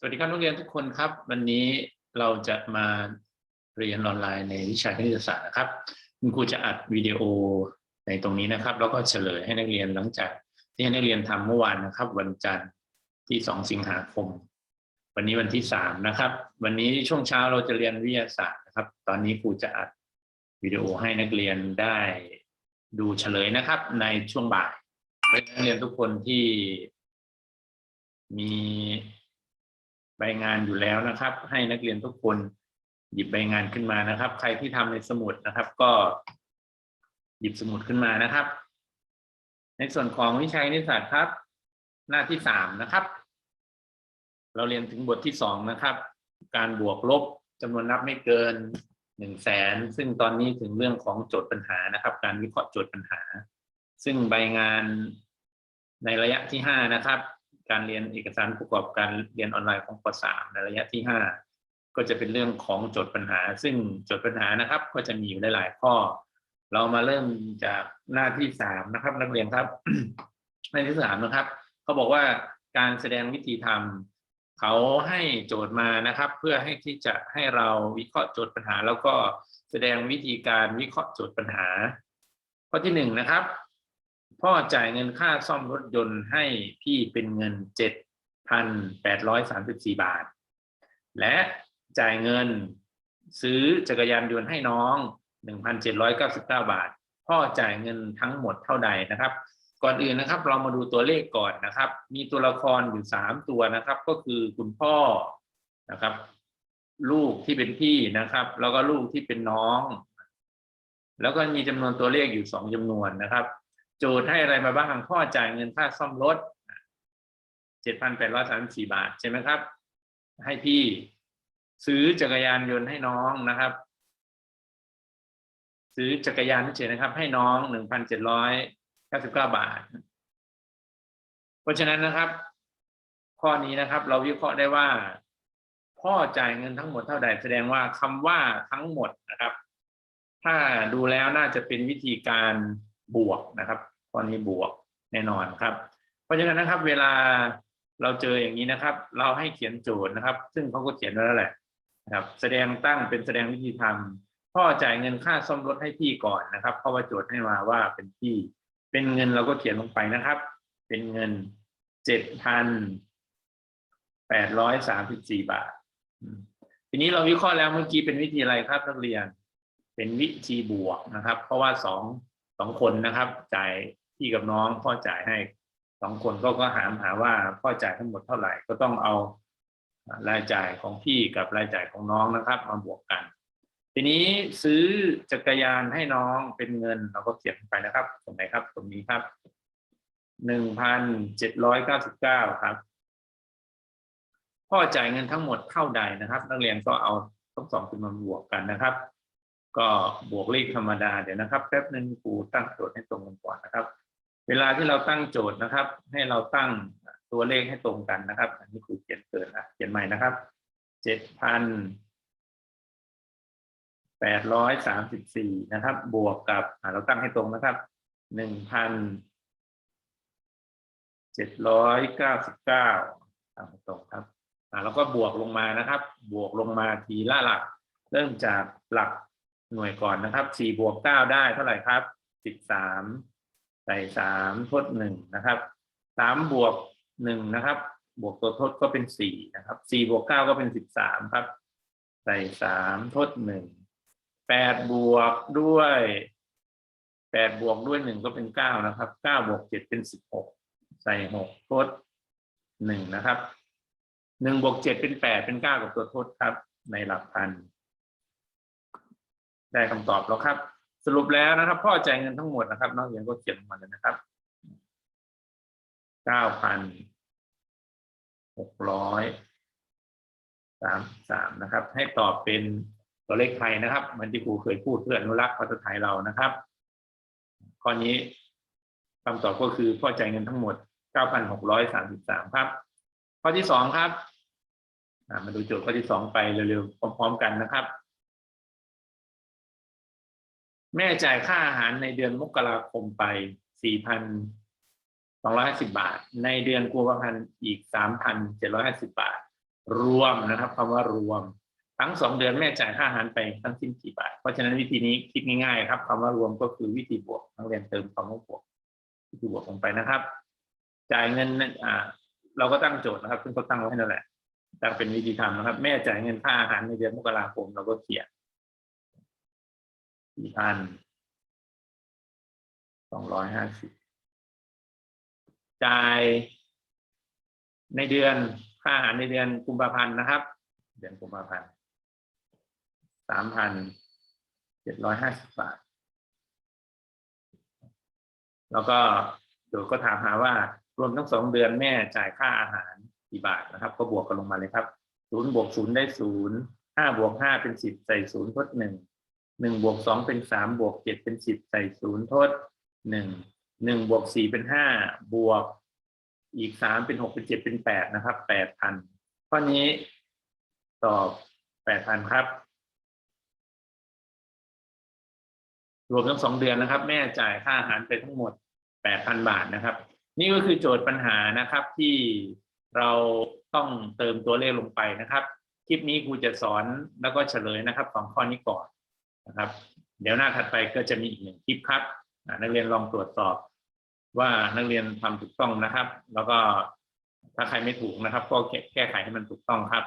สวัสดีครับนักเรียนทุกคนครับ วันนี้เราจะมาเรียนออนไลน์ในวิชาคณิตศาสตร์นะครับ คุณครูจะอัดวิดีโอในตรงนี้นะครับ แล้วก็เฉลยให้นักเรียนหลังจากที่ให้นักเรียนทำเมื่อวานนะครับ วันจันทร์ที่สองสิงหาคม วันนี้วันที่สามนะครับ วันนี้ช่วงเช้าเราจะเรียนวิทยาศาสตร์นะครับ ตอนนี้ครูจะอัดวิดีโอให้นักเรียนได้ดูเฉลยนะครับ ในช่วงบ่ายเพื่อนักเรียนทุกคนที่มี ใบงานอยู่แล้วนะครับ ให้นักเรียนทุกคนหยิบใบงานขึ้นมานะครับ ใครที่ทำในสมุดนะครับ ก็หยิบสมุดขึ้นมานะครับ ในส่วนของวิชาคณิตศาสตร์ครับ หน้าที่สามนะครับ เราเรียนถึงบทที่สองนะครับ การบวกลบจำนวนนับไม่เกินหนึ่งแสนซึ่งตอนนี้ถึงเรื่องของโจทย์ปัญหานะครับ การวิเคราะห์โจทย์ปัญหา ซึ่งใบงานในระยะที่ห้านะครับ การเรียนเอกสารประกอบการเรียนออนไลน์ของป .3 ในระยะที่ 5 ก็จะเป็นเรื่องของโจทย์ปัญหา ซึ่งโจทย์ปัญหานะครับ ก็จะมีอยู่หลายๆข้อ เรามาเริ่มจากหน้าที่ 3 นะครับ นักเรียนครับ หน้าที่สามนะครับเขาบอกว่าการแสดงวิธีทำเขาให้โจทย์มานะครับ เพื่อให้ที่จะให้เราวิเคราะห์โจทย์ปัญหา แล้วก็แสดงวิธีการวิเคราะห์โจทย์ปัญหา ข้อที่หนึ่งนะครับ พ่อจ่ายเงินค่าซ่อมรถยนต์ให้พี่เป็นเงิน7,834บาท และจ่ายเงินซื้อจักรยานยนต์ให้น้อง1,799บาท พ่อจ่ายเงินทั้งหมดเท่าใดนะครับ ก่อนอื่นนะครับ เรามาดูตัวเลขก่อนนะครับ มีตัวละครอยู่3ตัวนะครับ ก็คือคุณพ่อนะครับ ลูกที่เป็นพี่นะครับ แล้วก็ลูกที่เป็นน้อง แล้วก็มีจำนวนตัวเลขอยู่2จำนวนนะครับ โจทย์ให้อะไรมาบ้างพ่อจ่ายเงินค่าซ่อมรถเจ็ดพันแปดร้อยสามสี่บาทใช่ไหมครับ ให้พี่ซื้อจักรยานยนต์ให้น้องนะครับ ซื้อจักรยานเฉยนะครับ ให้น้องหนึ่งพันเจ็ดร้อยเก้าสิบเก้าบาท เพราะฉะนั้นนะครับ ข้อนี้นะครับ เราวิเคราะห์ได้ว่า พ่อจ่ายเงินทั้งหมดเท่าใดแสดงว่าคำว่าทั้งหมดนะครับ ถ้าดูแล้วน่าจะเป็นวิธีการบวกนะครับ ข้อนี้บวกแน่นอนครับ เพราะฉะนั้นนะครับเวลาเราเจออย่างนี้นะครับ เราให้เขียนโจทย์นะครับ ซึ่งเขาก็เขียนไว้แล้วแหละนะครับ แสดงตั้งเป็นแสดงวิธีทำพ่อจ่ายเงินค่าซ่อมรถให้พี่ก่อนนะครับ เพราะว่าโจทย์ให้มาว่าเป็นพี่ เป็นเงินเราก็เขียนลงไปนะครับ เป็นเงินเจ็ดพันแปดร้อยสามสิบสี่บาท ทีนี้เราวิเคราะห์แล้วเมื่อกี้เป็นวิธีอะไรครับนักเรียน เป็นวิธีบวกนะครับ เพราะว่าสอง สองคนนะครับ จ่ายพี่กับน้องพ่อจ่ายให้สองคนก็ก็หามหาว่าพ่อจ่ายทั้งหมดเท่าไหร่ก็ต้องเอารายจ่ายของพี่กับรายจ่ายของน้องนะครับมาบวกกัน ทีนี้ซื้อจักรยานให้น้องเป็นเงินเราก็เขียนไปนะครับตรงไหนครับตรงนี้ครับหนึ่งพันเจ็ดร้อยเก้าสิบเก้าครับ พ่อจ่ายเงินทั้งหมดเท่าใดนะครับ นักเรียนก็เอาทั้งสองตัวมาบวกกันนะครับ ก็บวกเลขธรรมดาเดี๋ยวนะครับแป๊บนึงครูตั้งโจทย์ให้ตรงกันก่อนนะครับ เวลาที่เราตั้งโจทย์นะครับ ให้เราตั้งตัวเลขให้ตรงกันนะครับ อันนี้ครูเขียนเกินนะเขียนใหม่นะครับเจ็ดพันแปดร้อยสามสิบสี่นะครับ บวกกับเราตั้งให้ตรงนะครับหนึ่งพันเจ็ดร้อยเก้าสิบเก้าตั้งให้ตรงครับอ่าแล้วก็บวกลงมานะครับ บวกลงมาทีละหลัก เริ่มจากหลัก หน่วยก่อนนะครับสี่บวกเก้าได้เท่าไหร่ครับสิบสามใส่สามทดหนึ่งนะครับสามบวกหนึ่งนะครับ บวกตัวทดก็เป็นสี่นะครับสี่บวกเก้าก็เป็นสิบสามครับ ใส่สามทดหนึ่งแปดบวกด้วยแปดบวกด้วยหนึ่งก็เป็นเก้านะครับเก้าบวกเจ็ดเป็นสิบหกใส่หกทดหนึ่งนะครับหนึ่งบวกเจ็ดเป็นแปดเป็นเก้ากับตัวทดครับ ในหลักพัน ได้คำตอบแล้วครับ สรุปแล้วนะครับ พ่อจ่ายเงินทั้งหมดนะครับนักเรียนก็เขียนลงมาเลยนะครับเก้าพันหกร้อยสามสามนะครับ ให้ตอบเป็นตัวเลขไทยนะครับเหมือนที่ครูเคยพูดเพื่ออนุรักษ์ภาษาไทยเรานะครับข้อนี้คำตอบก็คือพ่อจ่ายเงินทั้งหมดเก้าพันหกร้อยสามสิบสามครับ ข้อที่สองครับ มาดูโจทย์ข้อที่สองไปเร็วๆพร้อมๆกันนะครับ แม่จ่ายค่าอาหารในเดือนมกราคมไป4,250บาท ในเดือนกุมภาพันธ์อีก3,750บาท รวมนะครับคำว่ารวม ทั้งสองเดือนแม่จ่ายค่าอาหารไปทั้งสิ้นกี่บาท เพราะฉะนั้นวิธีนี้คิดง่ายๆครับคำว่ารวมก็คือวิธีบวกนักเรียนเติมคำว่าบวกวิธีบวกลงไปนะครับ จ่ายเงินนั้นอ่าเราก็ตั้งโจทย์นะครับซึ่งเขาตั้งไว้ให้นั่นแหละตั้งเป็นวิธีทำนะครับ แม่จ่ายเงินค่าอาหารในเดือนมกราคมเราก็เขียน สี่พันสองร้อยห้าสิบจ่ายในเดือนค่าอาหารในเดือนกุมภาพันธ์นะครับ เดือนกุมภาพันธ์สามพันเจ็ดร้อยห้าสิบบาท แล้วก็โจทย์ก็ถามหาว่ารวมทั้งสองเดือนแม่จ่ายค่าอาหารกี่บาทนะครับ ก็บวกกันลงมาเลยครับศูนย์บวกศูนย์ได้ศูนย์ห้าบวกห้าเป็นสิบใส่ศูนย์ทดหนึ่ง หนึ่งบวกสองเป็นสามบวกเจ็ดเป็นสิบใส่ศูนย์ทดหนึ่งหนึ่งบวกสี่เป็นห้าบวกอีกสามเป็นหกเป็นเจ็ดเป็นแปดนะครับแปดพันข้อนี้ตอบแปดพันครับ รวมทั้งสองเดือนนะครับ แม่จ่ายค่าอาหารไปทั้งหมดแปดพันบาทนะครับ นี่ก็คือโจทย์ปัญหานะครับที่เราต้องเติมตัวเลขลงไปนะครับ คลิปนี้ครูจะสอนแล้วก็เฉลยนะครับสองข้อนี้ก่อน นะครับ เดี๋ยวหน้าถัดไปก็จะมีอีกหนึ่งคลิปครับนักเรียนลองตรวจสอบ ว่านักเรียนทำถูกต้องนะครับ แล้วก็ถ้าใครไม่ถูกนะครับ ก็แก้ไขให้มันถูกต้องครับ